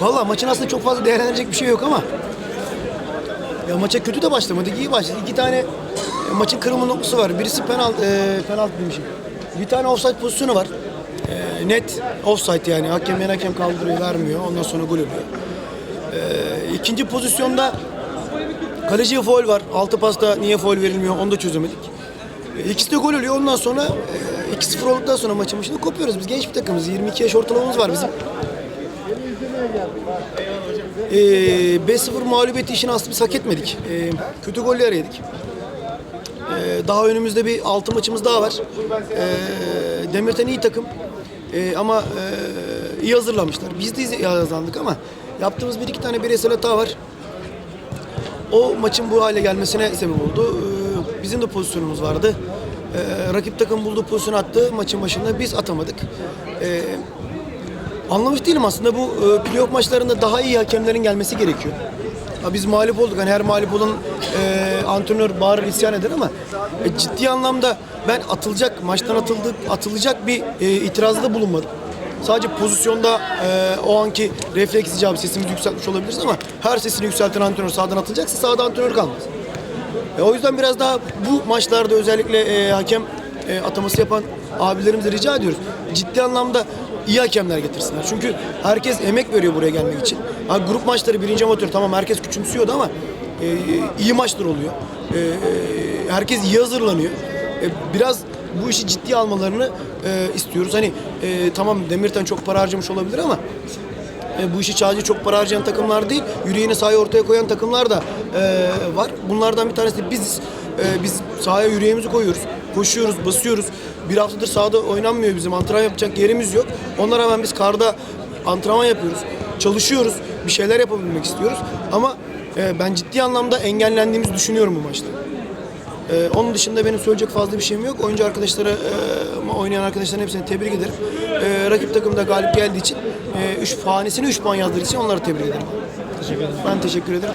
Valla maçın aslında çok fazla değerlendirecek bir şey yok ama ya maça kötü de başlamadık, iyi başladık. İki tane maçın kırılma noktası var. Birisi penaltı, e, penaltı demişim. Bir tane offside pozisyonu var. E, net offside yani. Hakem yan hakem kaldırıyor, vermiyor. Ondan sonra gol oluyor. E, ikinci pozisyonda kaleciye foul var. Altı pasta niye foul verilmiyor onu da çözemedik. E, İkisi de gol oluyor. Ondan sonra e, 2-0 olduktan sonra maçın başında kopuyoruz. Biz genç bir takımız. 22 yaş ortalamamız var bizim. Ee, 5-0 mağlubiyeti işini aslında biz hak etmedik. Ee, kötü goller yedik. Ee, daha önümüzde bir altı maçımız daha var. Ee, Demirten iyi takım. Ee, ama e, iyi hazırlanmışlar. Biz de iyi hazırlandık ama yaptığımız bir iki tane bireysel hata var. O maçın bu hale gelmesine sebep oldu. Ee, bizim de pozisyonumuz vardı. Ee, rakip takım bulduğu pozisyonu attı maçın başında. Biz atamadık. Ee, Anlamış değilim aslında bu e, playoff maçlarında daha iyi hakemlerin gelmesi gerekiyor. Ha, biz mağlup olduk. Hani her mağlup olan e, antrenör bağırır isyan eder ama e, ciddi anlamda ben atılacak, maçtan atıldık, atılacak bir e, itirazda bulunmadım. Sadece pozisyonda e, o anki refleks icabı sesimizi yükseltmiş olabiliriz ama her sesini yükselten antrenör sağdan atılacaksa sağda antrenör kalmaz. E, o yüzden biraz daha bu maçlarda özellikle e, hakem e, ataması yapan abilerimize rica ediyoruz. Ciddi anlamda iyi hakemler getirsinler. Çünkü herkes emek veriyor buraya gelmek için. Ha, grup maçları birinci amatör tamam herkes küçümsüyordu ama e, iyi maçlar oluyor. E, e, herkes iyi hazırlanıyor. E, biraz bu işi ciddiye almalarını e, istiyoruz. Hani e, tamam Demirten çok para harcamış olabilir ama e, bu işi sadece çok para harcayan takımlar değil, yüreğini sahaya ortaya koyan takımlar da e, var. Bunlardan bir tanesi biziz. E, biz sahaya yüreğimizi koyuyoruz, koşuyoruz, basıyoruz. Bir haftadır sahada oynanmıyor bizim, antrenman yapacak yerimiz yok. Ona rağmen biz karda antrenman yapıyoruz, çalışıyoruz, bir şeyler yapabilmek istiyoruz. Ama e, ben ciddi anlamda engellendiğimizi düşünüyorum bu maçta. Ee, onun dışında benim söyleyecek fazla bir şeyim yok. Oyuncu arkadaşlara, e, oynayan arkadaşların hepsini tebrik ederim. Ee, rakip takım da galip geldiği için, 3 e, üç, hanesine 3 puan yazdığı için onları tebrik ederim. Teşekkür ederim. Ben teşekkür ederim.